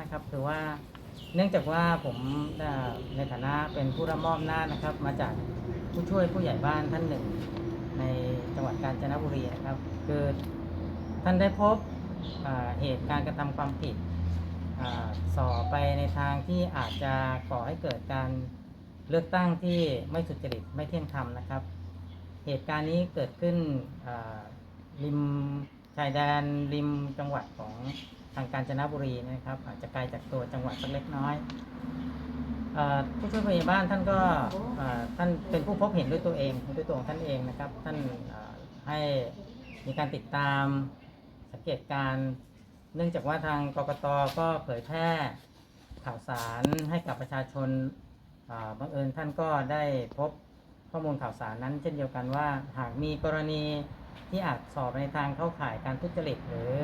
นะครับคือว่าเนื่องจากว่าผมเอ่อในฐานะเป็นผู้รับมอบหน้าจนะครับ มาจากผู้ช่วยผู้ใหญ่บ้านท่านหนึ่ง ในจังหวัดกาญจนบุรีนะครับ คือท่านได้พบเอ่อเหตุการณ์กระทำความผิดอ่าส่อไปในทางที่อาจจะก่อให้เกิดการเลือกตั้งที่ไม่สุจริตไม่เที่ยงธรรมนะครับ เหตุการณ์นี้เกิดขึ้นอ่าริมชายแดนริมจังหวัดของ ทางกาญจนบุรีนะครับ อาจจะไกลจากตัวจังหวัดสักเล็กน้อยผู้ช่วยผู้ใหญ่บ้านท่านก็ท่านเป็นผู้พบเห็นด้วยตัวเองด้วยตัวของท่านเองนะครับ ท่านให้มีการติดตามสังเกตการ เนื่องจากว่าทางกกตก็เผยแพร่ข่าวสารให้กับประชาชนบังเอิญท่านก็ได้พบข้อมูลข่าวสารนั้น เช่นเดียวกันว่าหากมีกรณีที่อาจสอบในทางเข้าข่ายการทุจริตหรือ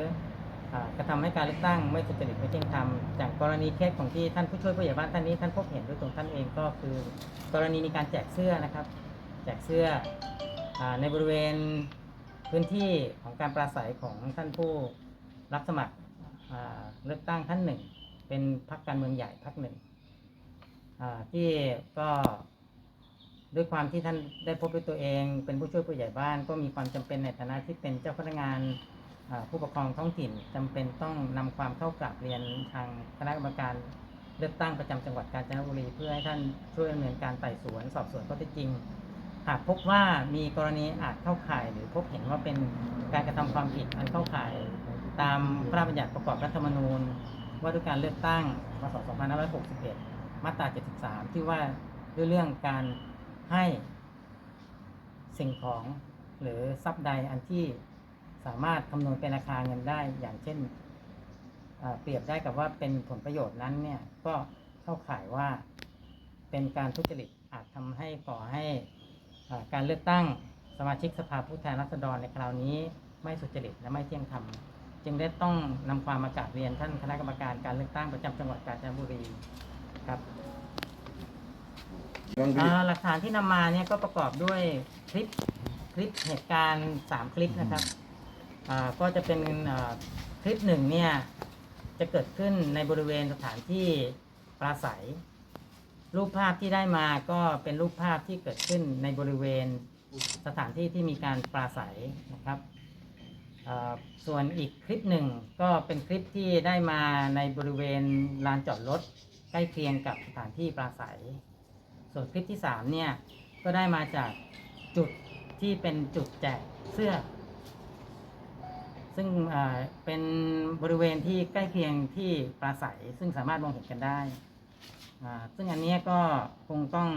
กระทำให้การเลือกตั้งไม่สุจริตไม่เที่ยงธรรมอย่างกรณีเคสของที่ท่านผู้ช่วยผู้ใหญ่บ้านท่านนี้ท่านพบเห็นด้วยตรงท่านเองก็คือ กรณีมีการแจกเสื้อนะครับแจกเสื้ออในบริเวณพื้นที่ของการปราศัยของท่านผู้รับสมัครเลือกตั้งท่านหนึ่ง เป็นพรรคการเมืองใหญ่พรรคหนึ่งที่ก็ด้วยความที่ท่านได้พบด้วยตัวเอง เป็นผู้ช่วยผู้ใหญ่บ้าน ก็มีความจำเป็นในฐานะที่เป็นเจ้าพนักงาน ผู้ปกครองท้องถิ่นจำเป็นต้องนำความเข้ากราบเรียนทางคณะกรรมการเลือกตั้งประจำจังหวัดกาญจนบุรีเพื่อให้ท่านช่วยดำเนินการไต่สวน สอบสวนข้อเท็จจริง หากพบว่ามีกรณีอาจเข้าข่าย หรือพบเห็นว่าเป็นการกระทำความผิดอันเข้าข่าย ตามพระราชบัญญัติประกอบรัฐธรรมนูญ ว่าด้วยการเลือกตั้งพศ2561 มาตรา 73 ที่ว่าด้วยเรื่องการให้สิ่งของหรือทรัพย์ใดอันที่ สามารถคำนวณเป็นราคาเงินได้อย่างเช่นเอ่อเปรียบได้กับว่าเป็นผลประโยชน์นั้นเนี่ยก็เข้าข่ายว่าเป็นการทุจริตอาจทำให้ก่อให้เอ่อการเลือกตั้งสมาชิกสภาผู้แทนราษฎรในคราวนี้ไม่สุจริตและไม่เที่ยงธรรมจึงได้ต้องนำความมากราบเรียนท่านคณะกรรมการการเลือกตั้งประจำจังหวัดกาญจนบุรีครับยังดีอ่าหลักฐานที่นำมาเนี่ยก็ประกอบด้วยคลิปคลิปเหตุการณ์สามคลิปนะครับอ่า ก็จะเป็นคลิปหนึ่งเนี่ยจะเกิดขึ้นในบริเวณสถานที่ปราศัย รูปภาพที่ได้มาก็เป็นรูปภาพที่เกิดขึ้นในบริเวณสถานที่ที่มีการปราศัยนะครับ ส่วนอีกคลิปหนึ่งก็เป็นคลิปที่ได้มาในบริเวณลานจอดรถใกล้เคียงกับสถานที่ปราศัย ส่วนคลิปที่สามเนี่ยก็ได้มาจากจุดที่เป็นจุดแจกเสื้อ ซึ่งเป็นบริเวณที่ใกล้เคียงที่ปราศัยซึ่งสามารถมองเห็นกันได้ ซึ่งอันนี้ก็คงต้อง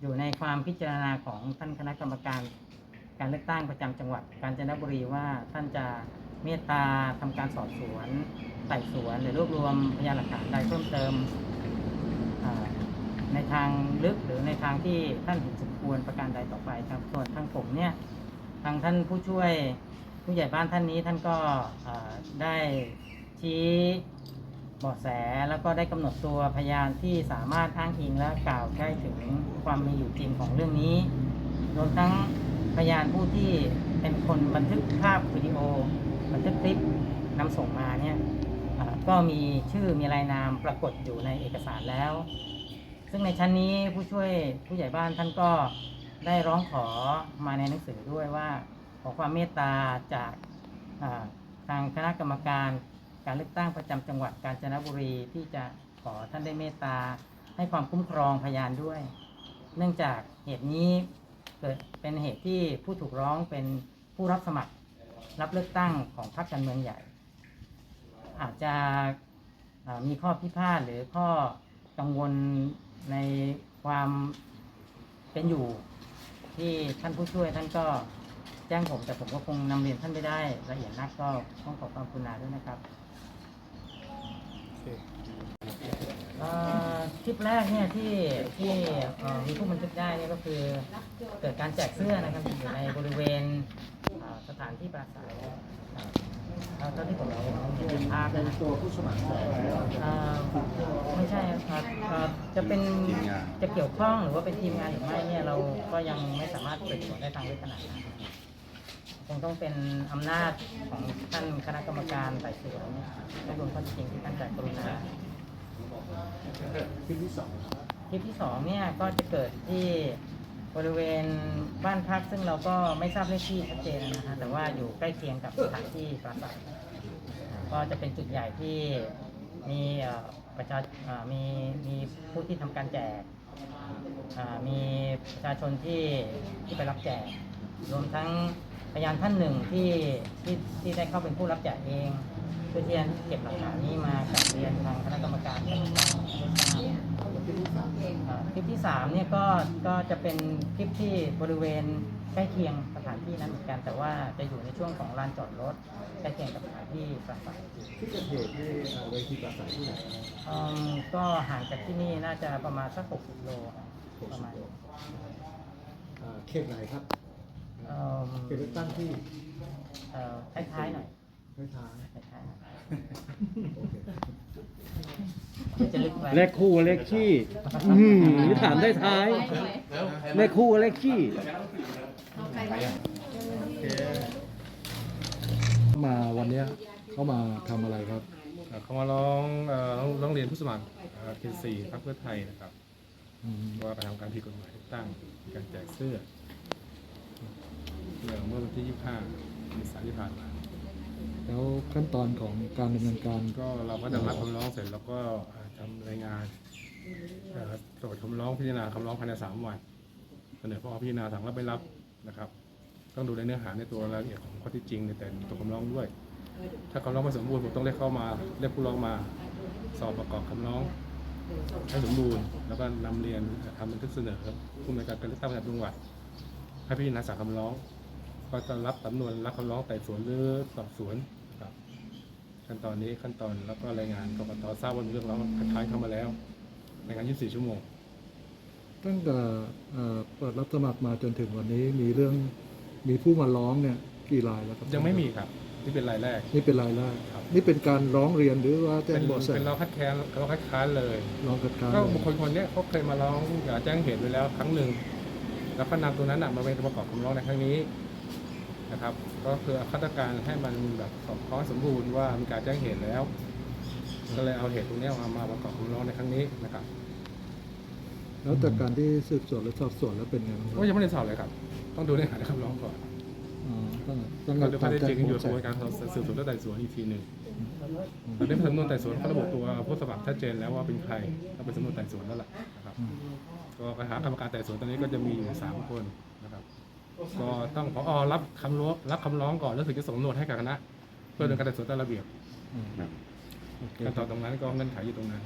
อยู่ในความพิจารณาของท่านคณะกรรมการการเลือกตั้งประจำจังหวัดกาญจนบุรีว่าท่านจะเมตตาทำการสอบสวนไต่สวน หรือรวบรวมพยานหลักฐานใดเพิ่มเติมในทางลึกหรือในทางที่ท่านเห็นสมควรประการใดต่อไปครับส่วนทางผมเนี่ยทางท่านผู้ช่วย ผู้ใหญ่บ้านท่านนี้ท่านก็ได้ชี้เบาะแสแล้วก็ได้กำหนดตัวพยานที่สามารถอ้างอิงและกล่าวได้ถึงความมีอยู่จริงของเรื่องนี้รวมทั้งพยานผู้ที่เป็นคนบันทึกภาพวิดีโอ บันทึกคลิปนำส่งมาเนี่ยก็มีชื่อมีรายนามปรากฏอยู่ในเอกสารแล้ว ซึ่งในชั้นนี้ผู้ช่วยผู้ใหญ่บ้านท่านก็ได้ร้องขอมาในหนังสือด้วยว่า ขอความเมตตาจากทางคณะกรรมการการเลือกตั้งประจำจังหวัดกาญจนบุรีที่จะขอท่านได้เมตตาให้ความคุ้มครองพยานด้วย เนื่องจากเหตุนี้เกิดเป็นเหตุที่ผู้ถูกร้องเป็นผู้รับสมัครรับเลือกตั้งของพรรคการเมืองใหญ่ อาจจะมีข้อพิพาทหรือข้อกังวลในความเป็นอยู่ที่ท่านผู้ช่วยท่านก็ จ้งผมแต่ผมก็คงนำเรียนท่านไม่ได้ละเอียดนักก็ต้องขอความกรุณาด้วยนะครับโอเคเอ่อคลิปแรกเนี่ยที่ที่เอ่อมีผู้บันทึกได้เนี่ยก็คือเกิดการแจกเสื้อนะครับอยู่ในบริเวณเอ่อสถานที่ปราศัยเอ่อเอาเท่าที่ผมเห็นในภาพเป็นะนครับตัวผู้สมัครเอ่อไม่ใช่ครับเอ่อจะเป็นทีมงานจะเกี่ยวข้องหรือว่าเป็นทีมงานหรือไม่เนี่ยเราก็ยังไม่สามารถเปิดเผยได้ทางเว็บขนาดนั้น คงต้องเป็นอำนาจของท่านคณะกรรมการไต่สวนรวบรวมข้อเท็จจริงที่ท่านจะกรุณาคลิปที่สองคลิปที่สองเนี่ยก็จะเกิดที่บริเวณบ้านพักซึ่งเราก็ไม่ทราบเลขที่ชัดเจนนะฮะแต่ว่าอยู่ใกล้เคียงกับสถานที่ปราศัยก็จะเป็นจุดใหญ่ที่มีประชามีมีผู้ที่ทำการแจกมีประชาชนที่ที่ไปรับแจก รวมทั้งพยานท่านหนึ่งที่ที่ที่ได้เข้าเป็นผู้รับแจกเอง เพื่อที่จะเก็บหลักฐานนี้มากลับเรียนทางคณะกรรมการได้ทราบคลิปที่สามอ่าคลิปที่สามเนี่ยก็ก็จะเป็นคลิปที่บริเวณใกล้เคียงสถานที่นั้นเหมือนกัน แต่ว่าจะอยู่ในช่วงของลานจอดรถใกล้เคียงกับสถานที่ปราศัยที่เกิดเหตุที่เวทีปราศัยที่ไหนก็ห่างจากที่นี่น่าจะประมาณสัก 60 โลประมาณอ่าเขตไหนครับ เอิ่มเขตเลือกตั้งที่เอ่อท้ายๆหน่อยท้ายท้ายๆหน่อยๆโอเคเดี๋ยวจะลึกไปเลขคู่เลขขี้อืมนี่ถามได้ท้าย เลขคู่เลขขี้มาวันเนี้ยเขามาทำอะไรครับ เอ่อเขามาร้องเอ่อร้องร้องเรียนผู้สมัครเอ่อเขตสี่พรรคเพื่อไทยนะครับ อืมว่าการทำการผิดกฎหมายเลือกตั้งมีการแจกเสื้อ เมื่อเมื่อวันที่ 25เมษายนที่ผ่านมาแล้วขั้นตอนของการดำเนินการก็เราก็จะรับคำร้องเสร็จแล้วก็เอ่อทำรายงานเอ่อตรวจคำร้องพิจารณาคำร้องภายในสามวันเสนอพอพิจารณาสั่งรับไม่รับนะครับ ต้องดูในเนื้อหาในตัวรายละเอียดของข้อเที่จริงในแต่ตัวคำร้องด้วย ถ้าคำร้องไม่สมบูรณ์ผมต้องเรียกเข้ามาเรียกผู้ร้องมาสอบประกอบคำร้องให้สมบูรณ์แล้วก็นำเรียนทำบันทึกเสนอผู้ในวยการการเลือกตั้งประจำจังหวัดให้พิจารณาสั่งคำร้อง ก็จะรับสำนวนรับคำร้องไต่สวนหรือสอบสวนครับ ขั้นตอนนี้ขั้นตอนแล้วก็รายงานกกตทราบว่ามีเรื่องร้องคัดค้านเข้ามาแล้วรายงาน 24 ชั่วโมง ตั้งแต่เอ่อเปิดรับสมัครมาจนถึงวันนี้มีเรื่องมีผู้มาร้องเนี่ยกี่รายแล้วครับยังไม่มีครับนี่เป็นรายแรก นี่เป็นรายแรกครับ นี่เป็นการร้องเรียนหรือว่าแจ้เป็งนเบาะแสเป็นเราคัดค้านเราคัดค้านเลย ร้องกัดการก็เลยบุคคลคนเนี้ยเขาเคยมาร้องอยากแจ้งเหตุไว้แล้วครั้งหนึ่ง แล้วก็นำตัวนั้นน่ะมาเป็นประกอบคำร้องในครั้งนี้ นะครับ ก็คือเอาคัตการให้มันแบบสอดคล้องสมบูรณ์ว่ามีการแจ้งเหตุแล้ว ก็เลยเอาเหตุตรงเนี้ยมามาประกอบคำร้องในครั้งนี้นะครับแล้วจากการที่สืบสวนและสอบสวนแล้วเป็นไงบ้างครัก็บยังไม่ได้สอบเลยครับ ต้องดูเนื้อหาในคำร้องก่อนอ๋อตั้งตั้งก็แต่ดูข้อการเท็จแจ้จงริงอยู่เบาะกระบวนแสการสืบสวนและไต่สวนอีกทีหนึ่งตอนนี้สำนวนไต่สวนเขาระบุตัวผู้สมัครชัดเจนแล้วว่าเป็นใครก็เป็นสำนวนไต่สวนแล้วล่ะนะครับอืมก็คณะกรรมการไต่สวนตอนนี้ก็จะมีอยู่สามคนนะครับ ก็ต้องพอรับคำร้องรับคำร้องก่อนแล้วถึงจะส่งสำนวนให้กับคณะ เพื่อดำเนินการไต่สวนตามระเบียบอืมโอเคขั้นตอนตรงนั้นก็เงื่อนไขอยู่ตรงนั้น